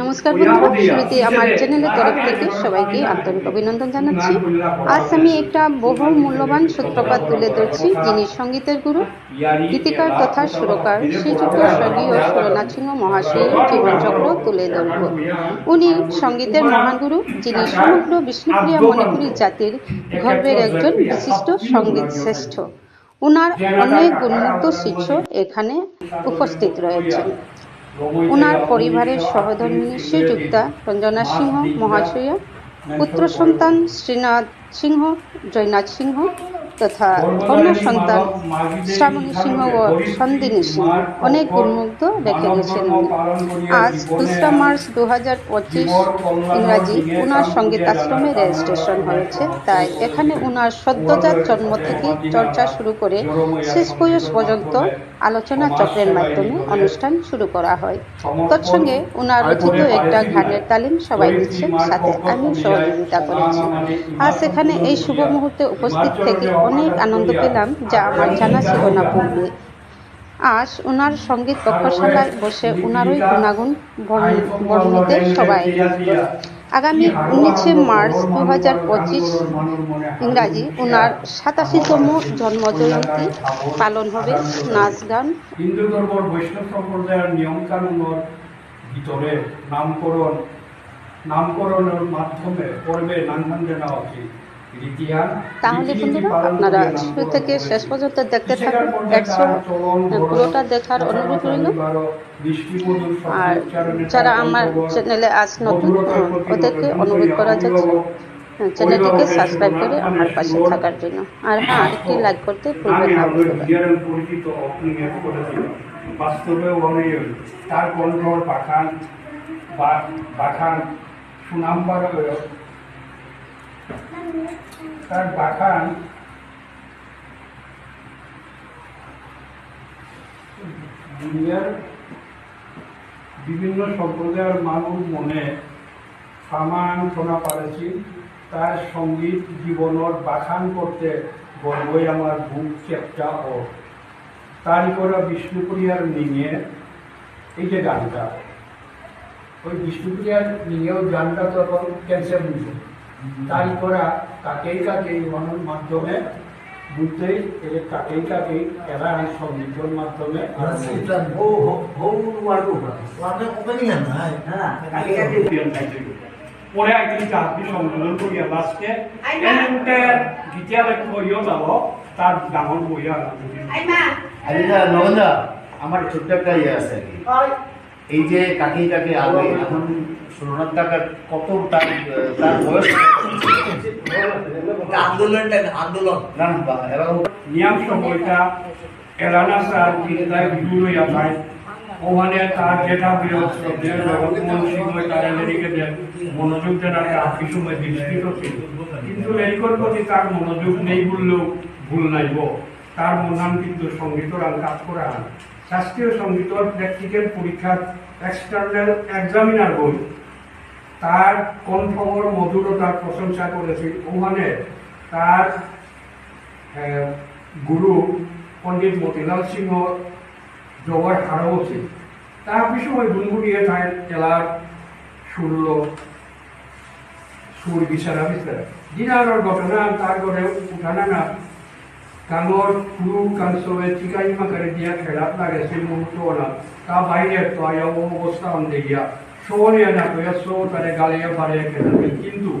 নমস্কার বন্ধুরা শুরুতে আমার চ্যানেলের তরফ থেকে সবাইকে আন্তরিক অভিনন্দন জানাচ্ছি। আজ আমি একটা বহু মূল্যবান সূত্রপাত তুলে ধরছি যিনি সঙ্গীতের গুরু, গীতিকার তথা সুরকার শ্রীযুক্ত স্বর্গীয় সুরনাথ মহাশয়ের জীবনচক্র তুলে ধরব। উনি সঙ্গীতের মহান গুরু, যিনি সমগ্র বিষ্ণুপ্রিয়া মণিপুরী জাতির গর্বের একজন বিশিষ্ট সংগীত শ্রেষ্ঠ। ওনার অনেক গুণমুক্ত শিষ্য এখানে উপস্থিত রয়েছেন। ওনার পরিবারের সহধর্মিনী শ্রীযুক্তা রঞ্জনা সিংহ মহাশয়া পুত্র সন্তান শ্রীনাথ সিংহ জয়নাথ সিংহ তথা কন্যা সন্তান শ্রাবণী সিংহ ও সন্দিনী সিংহ অনেক উন্মুগ্ধ রেখে গেছেন আজ দোসরা মার্চ দু হাজার পঁচিশ ইংরাজি উনার সংগীত আশ্রমে রেজিস্ট্রেশন হয়েছে। তাই এখানে উনার সদ্যজাত জন্ম থেকে চর্চা শুরু করে শেষ বয়স পর্যন্ত আলোচনা চক্রের মাধ্যমে অনুষ্ঠান শুরু করা হয়। তৎসঙ্গে উনার রচিত একটা গানের তালিম সবাই দিচ্ছেন সাথে আমি সহযোগিতা করেছি। আজ এখানে এই শুভ মুহূর্তে উপস্থিত থেকে অনেক আনন্দ পেলাম যা আমার জানা ছিল না পূর্বে। আজ ওনার সংগীত কক্ষশালায় বসে ওনারই গুণাগুণ বর্ণ- বর্ণিতে সবাই। আগামী উনিশে মার্চ দু হাজার পঁচিশ ইংরাজি ওনার সাতাশিতম জন্মজয়ন্তী পালন হবে নাচ গান। হিন্দু বৈষ্ণব সম্প্রদায়ের ভিতরে নামকরণ নামকরণের মাধ্যমে পর্বে জানা উচিত। তাহলে বন্ধুরা আপনারা শুরু থেকে শেষ পর্যন্ত দেখতে থাকুন পুরোটা দেখার অনুরোধ রইল। আর যারা আমার চ্যানেলে আজ নতুন ওদেরকে অনুরোধ করা যাচ্ছে আহ, চ্যানেলটিকে সাবস্ক্রাইব করে আমার পাশে থাকার জন্য। আর হ্যাঁ একটি লাইক করতে ভুলবেন না তার বাখান তার বাখান দুনিয়ার বিভিন্ন সম্প্রদায়ের মানুষ মনে সামান শোনা পারেছি তার সংগীত জীবনের বাখান করতে গর্বই আমার বুক চেপটা ও। তারই করা বিষ্ণুপ্রিয়ার নিয়ে এই যে গানটা, ওই বিষ্ণুপ্রিয়ার নিয়েও গানটা তো এখন ক্যান্সার বুঝে তারই করা কাকেই কাকেই মনের মাধ্যমে বুঝতেই কাকেই কাকেই এরা এই সঙ্গীতের মাধ্যমে পরে একদিন চাকরি সংশোধন করিয়া লাস্টে দ্বিতীয় লেখক হইও যাব তার ডাঙর বইয়া আমার ছোট্ট একটা ইয়ে আছে। আর কি এই যে কাকি কাকি আগে এখন সোনার টাকার কত তার তার বয়স? আন্দোলনটা আন্দোলন না না, নিয়াম সময়টা এলানা স্যার চিন্তায় দূর হইয়া যায়। ওখানে তার যেটা তার মনোযোগ বিস্তৃত ছিল। কিন্তু প্রতি তার মনোযোগ নেই বললেও ভুল নাইব তার মনান কিন্তু সঙ্গীতর আর কাজ করা হয়। শাস্ত্রীয় সঙ্গীতর প্র্যাকটিক্যাল পরীক্ষার এক্সটার্নাল এক্সামিনার বই তার কণ্ঠর মধুরতার প্রশংসা করেছি ওখানে তার গুরু পণ্ডিত মতিলাল সিংহ জগর হারও আছে তার বিষয়ে গুনগুনিয়ে তাই এলার সুরল সুর বিচারা বিচারা দিনার ঘটনা তার ঘরে উঠানা না পুরু কাঞ্চলে ঠিকাই মাকারে দিয়া খেলাত লাগে, সেই মুহূর্ত না তা বাইরে তো আয়া ও অবস্থা অন্ধে গিয়া। সবনিয়া না তো সো তারে গালিয়া বাড়িয়ে খেলাবে কিন্তু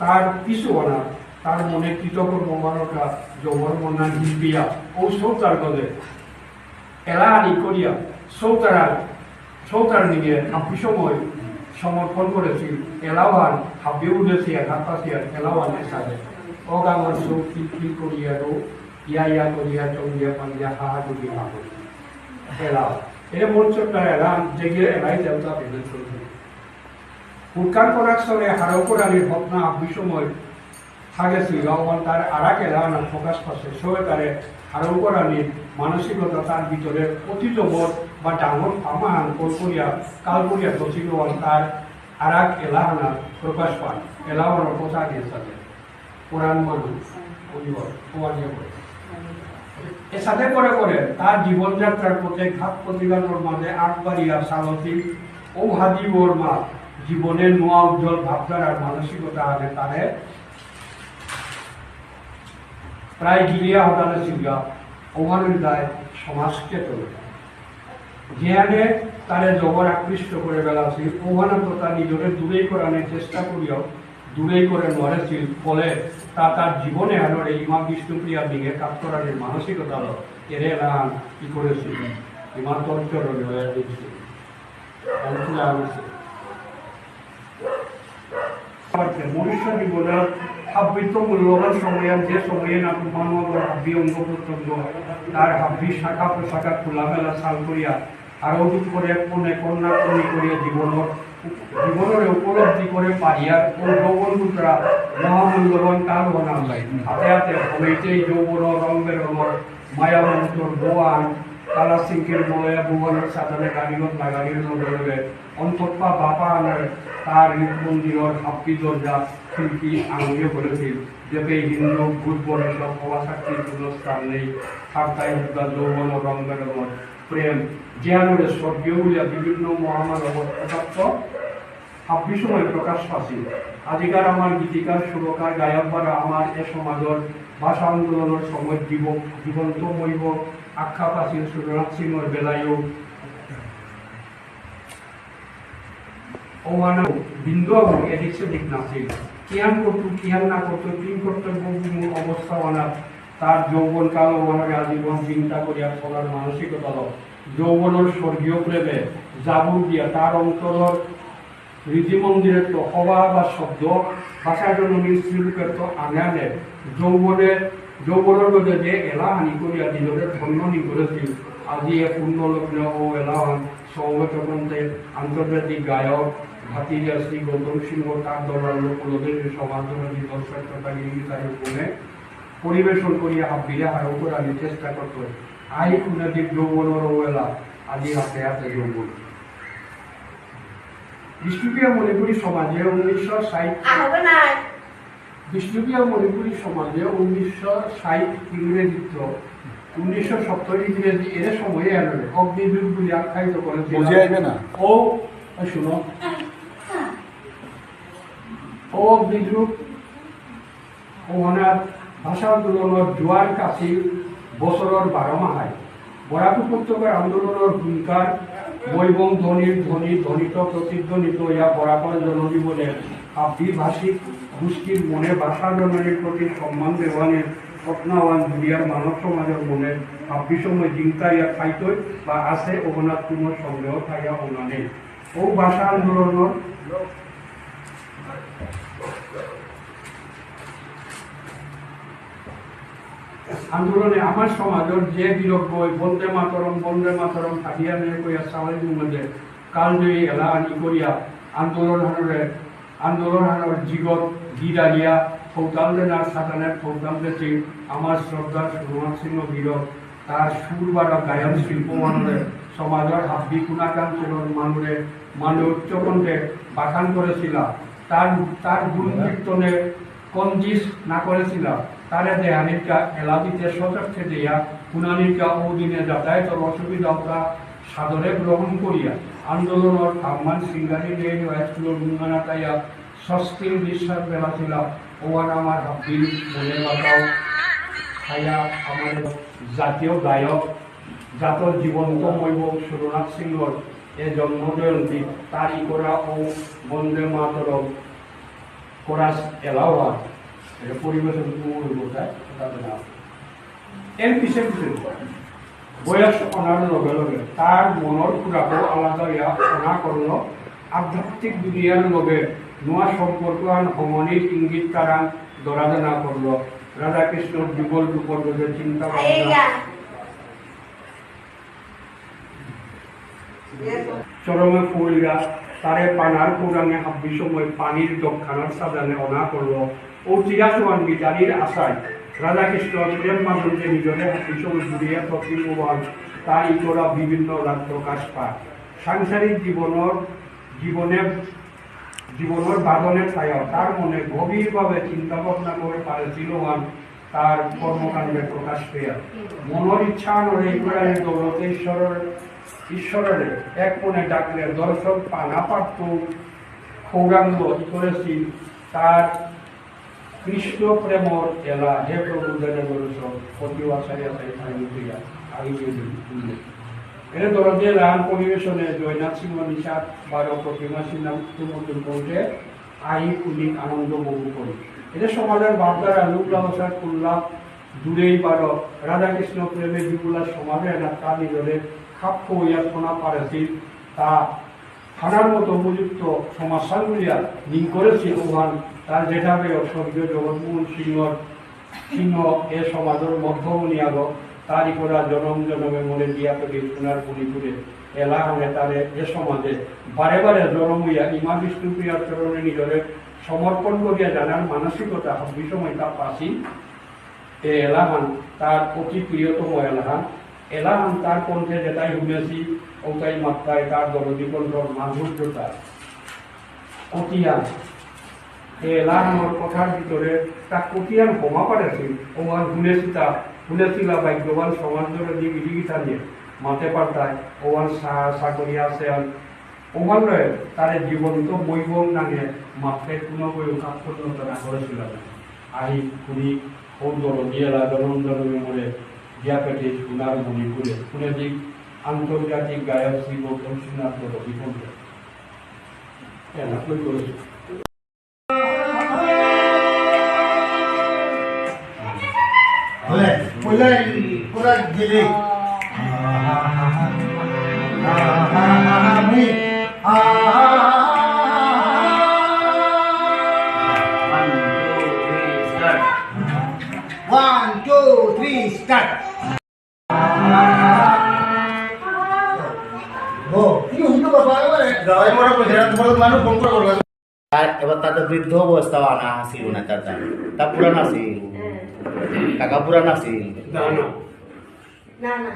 তার কিছু না তার মনে কৃতকর্ম মানটা জবর মনা হিন্দিয়া ও সৌতার গলে এলা আনি করিয়া সৌতারা সৌতার নিয়ে হাফি সময় সমর্পণ করেছি। এলাওয়ান, হাবি উঠেছি হাত পাশিয়া এলাওয়ানের সাথে কিল কিল করিয়া রো ইয়া ইয়া করিয়া চলিয়া পালিয়া হা হা করিয়া। হাবো এলাও এটা মঞ্চটা এলাম জেগে এলাই দেবতা উৎকার করার ঘটনা বিষময় থাকে শ্রীরাওয়ান তার আরাক এলানা প্রকাশ পাচ্ছে সবাই তারে মানসিকতা তার ভিতরে অতীত বোধ বা ডাঙর ফামান কলকরিয়া কালকরিয়া দক্ষিণওয়ান তার আরাক এলাহানা প্রকাশ পায় এলাহানোর কথা দিয়ে থাকে পুরাণ মানুষ পরিবার প্রমাণীয় করে এ সাথে করে করে তার জীবনযাত্রার পথে ঘাত প্রতিঘাতর মাঝে আকবারিয়া সালসী ও হাজি ওর মা জীবনের নোয়া উজ্জ্বল ভাবধারার মানসিকতা আগে তারে প্রায় গিরিয়া হতালে সিগা ওভারের দায় সমাজকে তোলে। যেখানে তারে জবর আকৃষ্ট করে তো তার নিজের দূরেই করানোর চেষ্টা করিও দূরেই করে মরেছিল ফলে তা তার জীবনে আরও এই ইমা বিষ্ণুপ্রিয়ার দিকে কাজ করার মানসিকতা হলো এরে না কি করেছিল ইমা দিচ্ছিল মনুষ্য জীবনের হাব্বিত মূল্যবান সময় যে সময়ে না মানব হাব্বি অঙ্গ প্রত্যঙ্গ তার হাব্বি শাখা প্রশাখা খোলামেলা চাল করিয়া আরও অধিক করে কোনে কন্যা কন্যা করিয়া জীবনের জীবনের উপলব্ধি করে পারিয়া ও যৌবন মহামূল্যবান কাল বনাম। হাতে হাতে হইতেই যৌবন রং বেরঙর মায়া মন্ত্র বোয়ান কালা সিংকের মলয়া ভুবনের সাধনে গাড়িগত লগে লগে অন্তঃপা বাপা আনার তার হৃদ মন্দিরের হাপ্পি দরজা খিড়কি আঙুলিয়ে করেছিল যেতে হিন্দু ভূত বনে সব অবাসাক্ষীর কোনো স্থান নেই। ঠাট্টাই হুদ্দা যৌবন ও রং বেরঙর প্রেম, জ্ঞানের স্বর্গীয় বলিয়া বিভিন্ন মহামানব পদার্থ হাব্বি সময় প্রকাশ পাচ্ছিল আজিকার আমার গীতিকার, সুরকার গায়ক বারা আমার এ সমাজের ভাষা আন্দোলনের সময় জীব জীবন্ত মৈব আখ্যা পাচ্ছিল সুরনাথ সিংহর বেলায়ও ওমানো বিন্দু এবং এদিক সেদিক নাছিল কিয়ান করতো কিয়ান না করতো তিন কর্তব্য অবস্থা অনাথ তার যৌবন কাল ওনাকে আজীবন চিন্তা করিয়া চলার মানসিকতা হল যৌবনের স্বর্গীয় প্রেমে জাবুর দিয়া তার অন্তরের রীতি মন্দিরের তো হওয়া বা শব্দ ভাষার জন্য মিশ্রিরূপের তো আনে আনে যৌবনে যৌবনের মধ্যে যে এলাহানি করিয়া নিজেদের ধন্য নি করেছিল আজি এ পূর্ণলগ্ন ও এলাহান সমবেত গ্রন্থে আন্তর্জাতিক গায়ক ভাতিজা শ্রী গৌতম সিংহ তার দলার লোকদের সমাজনী দর্শক তথা গিরিতারের গুণে পরিবেশন করিয়া হাবিলে হার উপর আমি চেষ্টা করতো আই কুনাদিক যৌবনের ও এলা আজি হাতে হাতে যৌবন বিষ্ণুপ্রিয়া মণিপুরী সমাজে উনিশশো ষাট বিষ্ণুপ্রিয়া মণিপুরী সমাজে উনিশশো ষাট ইংরেজিত্ব উনিশশো সত্তর ইংরেজি এর সময়ে অগ্নিযুগ বলে আখ্যায়িত না। ও শুনো। ও অগ্নিযুগ ওনার ভাষা আন্দোলনের জোয়ার কাছি বছরের বারো মাহায় বরাক উপত্যকার আন্দোলনের ভূমিকার বৈবং ধ্বনির ধ্বনি ধ্বনিত প্রতিধ্বনিত ইয়া বরাকর জনজীবনে আদিভাষিক গোষ্ঠীর মনে ভাষা জননীর প্রতি সম্মান দেওয়ানের স্বপ্নাওয়ান দুনিয়ার মানব সমাজের মনে আব্বি সময় ইয়া খাইতই বা আছে অবনাথ কোনো সন্দেহ থাইয়া ওনা নেই। ও ভাষা আন্দোলনের আন্দোলনে আমার সমাজের যে বিরোধ বই বন্দে মাতরম বন্দে মাতরম কাটিয়া নিয়ে কইয়া সাওয়াই মধ্যে কালজয়ী এলা আনি করিয়া আন্দোলন হানরে আন্দোলন হানর জীবত গিরালিয়া ফৌতালদে না সাতানের ফৌতালদে সিং আমার শ্রদ্ধা সুরনাথ সিংহ বীরত তার সুর বাড়া গায়ন শিল্প মানুরে সমাজের হাব্বি কুনাকাঞ্চলের মানুরে মানে উচ্চকণ্ঠে বাখান করেছিল। তার তার গুণ কীর্তনে কঞ্জিস না করেছিল। তারে দেহানিকা, এলাদিতে সচক্ষে দিয়া কুনানিকা ও দিনে যাতায়াতের অসুবিধা সাদরে গ্রহণ করিয়া আন্দোলনের কাম্মান সিঙ্গারি রেল স্কুলের গুঙ্গানা তাইয়া সস্তির বিশ্বাস বেলা ছিল ওয়ান আমার হাব্বিল মনে বাতাও ছায়া আমাদের জাতীয় গায়ক জাতর জীবন্ত মৈব সুরনাথ সিংহর এ জন্মজয়ন্তী তারি করা ও বন্দে মাতরম কোরাস এলাওয়া এটা পরিবেশন তাতে না এর পিছে পিছে। বয়স অনার লগে লগে। তার মনৰ খুৰাকো আলাদা ইয়া অনা করল আধ্যাত্মিক দুনিয়ার লগে নোয়া সম্পর্ক আন সমনির ইঙ্গিত কারান দরাদনা করল রাধাকৃষ্ণর যুগল চিন্তা ভাবনা চরমে ফুলগা তারে পানার পুরাঙে হাব্বি সময় পানির দক্ষাণার সাজানে অনা করল ও আশায় রাধাকৃষ্ণ প্রেম মাধুর্যে নিজরে হাব্বি সময় জুড়িয়া প্রতিমোবান তার ইতরা বিভিন্ন রাত প্রকাশ পায়। সাংসারিক জীবনের জীবনের জীবনের বাদনে ছায়া, তার মনে গভীরভাবে চিন্তা ভাবনা করে পারেছিল তার কর্মকাণ্ডে প্রকাশ পেয়া। মনের ইচ্ছা নরে ইব্রাহিম ঈশ্বরের ঈশ্বরের এক মনে ডাকলে দর্শক পানা পার্থ সৌরাঙ্গ করেছি তার কৃষ্ণ প্রেমর এলা হে প্রভু প্রিয়া আগে উল্লেখ এর দরজে রান পরিবেশনে জয়নাথ সিংহ নিশাদ বারো প্রতিমা সিংহ নতুন পৌঁছে আই কুলিক আনন্দ বহু করি। এটা সমাজের বার্তারা লুকলামসার কুল্লাভ দূরেই বারো রাধাকৃষ্ণ প্রেমে বিপুলা সমাজে না তা নিজরে খাপ হইয়া শোনা পারেছিল তা খানার মতো উপযুক্ত সমাজসানগুলিয়া লিঙ্ক করেছি ওখান তার যেভাবে স্বর্গীয় জগৎমোহন সিংহর সিংহ এ সমাজের মধ্যমণি আগ তারি করা জনম জনমে মনে দিয়া পেটে সোনার পুরি করে এলা হলে তারে এ সমাজে বারে বারে জনম হইয়া ইমা বিষ্ণুপ্রিয়ার চরণে নিজরে সমর্পণ করিয়া জানার মানসিকতা বিষময় তা পাশি। এ এলাহান, তার অতি প্রিয়তম এলাহান এলাহান তার কণ্ঠে যেটাই শুনেছি, ওটাই মাত্রায় তার কণ্ঠর মাধুর্যতা। কতিয়ান এই এলাহানোর কথার ভিতরে, তা কতিয়ান বোমা পারেছিল ওমান শুনেছি তা, শুনেছিলা ভাগ্যবান সমাজ ধরে দিকে দিকে নিয়ে। মাতে পাল্টায় ওমান চাকরি আছে আর ওমান রয়ে তারে জীবন্ত বৈভব নাগে মাত্রে কোনো বই কাপড় আহি ও দরদি এলা জনম মরে দিয়া পেটে সোনার মণি করে শুনে দিক আন্তর্জাতিক গায়ক শ্রী গৌতম সিংনাথ দরদি কণ্ঠ এলা কই করেছে বলে বলে পুরা গেলে এবার তাদের বৃদ্ধ অবস্থা আনা ছিল না তার তা পুরান আছিল কাকা পুরান আছিল না না। না না।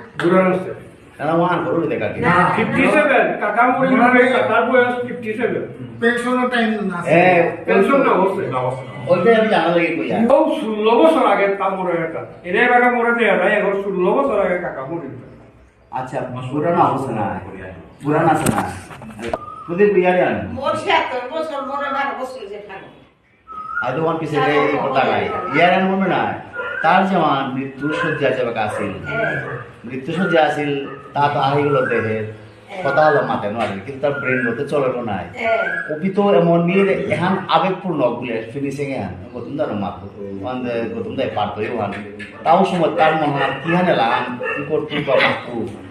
ওয়ান করুন দেখা কি না। Fifty seven. কাকা মরি মরে কাকার বয়স ফিফটি সেভেন। পেনশনের টাইম না এ পেনশন না হচ্ছে। আমি জানা লাগি কইয়া ও ষোলো বছর আগে তা মরে কাকা মরে দেয়া যায় এখন ষোলো বছর আগে কাকা মরে আচ্ছা পুরান অবস্থা না? পুরান আছে না? প্রদীপ ইয়ারে আন তো ওয়ান পিসে এই কথা নাই। ইয়ার আন মনে না তার যেমন মৃত্যু সজ্জা যাবে আসিল। মৃত্যু সজ্জা আসিল তা তো আহি গেল দেহের কথা হলো মাথায় নোয়ারে কিন্তু তার ব্রেন মধ্যে চলে নাই। কপি তো এমন নিয়ে এখন আবেগপূর্ণ বলে ফিনিশিং এহান। গতুম দার মাত্র গতুম দাই পারত ইহান তাও সময় তার মনে হয় কি হানে লাগান? কি করতু বা মাতু এ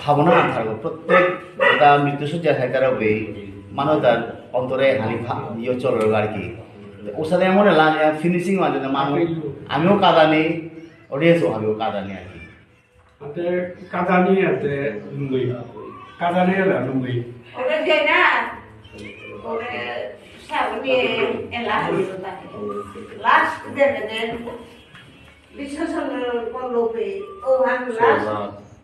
ভাবনা না থাকব প্রত্যেক এটা মৃত্যুসজ্জা থাকে তারা ওই মানুষ তার অন্তরে হানি ইয়ে চলে আর কি। ওর সাথে এমন ফিনিশিং মানে না মানুষ আমিও কাঁদানি অডিয়েন্সও আমিও কাঁদানি আর কি। আতে কাদানি আছে লুঙ্গি। কাদানি আছে লুঙ্গি। ওরে যে না ওরে সামনে এলা হইল last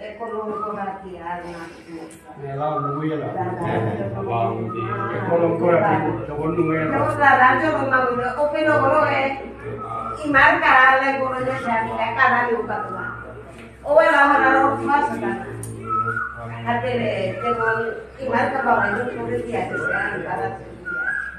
e rati ar na. মেলা লুঙ্গিলা কলম করে no lo e. I mar kara le goro ya se ni la kara lu ka ma. O ela ma na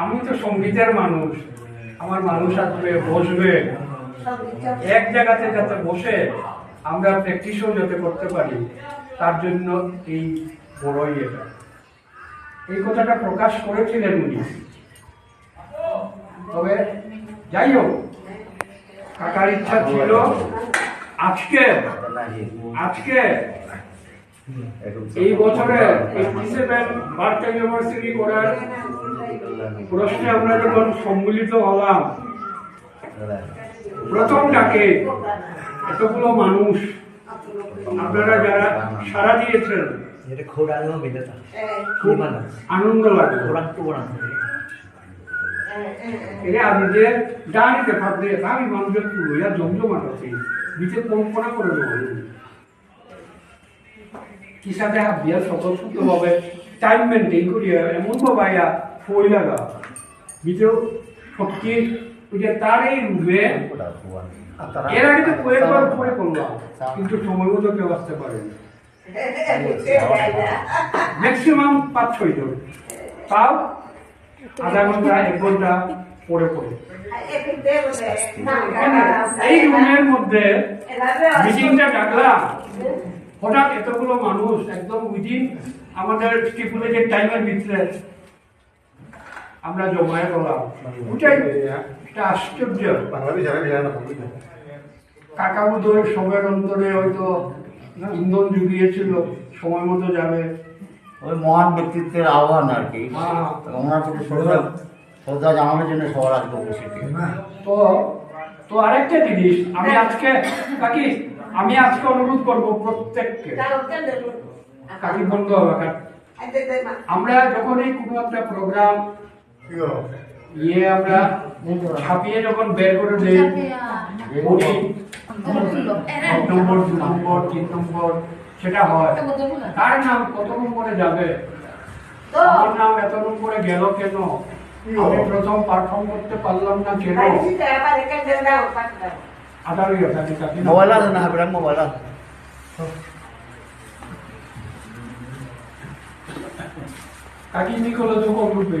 আমি তো সঙ্গীতের মানুষ, আমার মানুষ আসবে, বসবে। এক জায়গাতে যাতে বসে আমরা প্র্যাকটিসও যাতে করতে পারি, তার জন্য এই বড় ইয়েটা। এই কথাটা প্রকাশ করেছিলেন উনি। তবে যাই হোক কাকার ইচ্ছা ছিল। আজকে আজকে এই বছরে এইটি বার্থ ইউনিভার্সিটি করার প্রশ্নে আমরা যখন সম্মিলিত হলাম প্রথম ডাকে এতগুলো মানুষ আপনারা যারা সারা দিয়েছেন এটা খোড়ানো বেদাতা খুব আনন্দ। লাগে খোরাক তো বড় এটা আমি যে ডানিতে ফাঁকলে আমি মানুষের পুরো আছে বিচে কল্পনা করে দেবো কি সাথে হাত দিয়া সকল সুন্দরভাবে টাইম মেনটেন করিয়া এমন ভাবাইয়া ফই লাগা বিচেও শক্তি ওই যে তার রূপে এর আগে তো কয়েকবার পরে করলাম কিন্তু সময় মতো কেউ আসতে পারেনি। ম্যাক্সিমাম পাঁচ ছয় জন। তাও আধা ঘণ্টা এক ঘণ্টা পরে পরে এই রুমের মধ্যে মিটিংটা ডাকলাম। হঠাৎ এতগুলো মানুষ একদম উইদিন আমাদের স্টিপুলেটেড টাইমের ভিতরে আমরা জমায়ে করলাম ওটাই একটা আশ্চর্য। কাকা বোধহয় সময়ের অন্তরে হয়তো ইন্ধন জুগিয়েছিল সময় মতো যাবে। ওই মহান ব্যক্তিত্বের আহ্বান আর কি। হ্যাঁ। ওনার প্রতি শ্রদ্ধা শ্রদ্ধা জানানোর জন্য সবার আজকে উপস্থিতি। তো তো আরেকটা জিনিস আমি আজকে কাকি আমি আজকে অনুরোধ করব প্রত্যেককে। কাকি বন্ধ হবে কাকি। আমরা যখনই কোনো একটা প্রোগ্রাম ইয়ে আমরা ছাপিয়ে যখন বের করে দিই বলি এক নম্বর দু নম্বর তিন নম্বর সেটা হয়। কার নাম কত নম্বরে যাবে? আমার নাম এত নম্বরে গেল কেন? আমি প্রথম পারফর্ম করতে পারলাম না কেন? আদার ইয়ে থাকে কাকি না। মোবাইল আছে না হাবিরাম মোবাইল আছে। কাকি নিকলো তো কম রূপে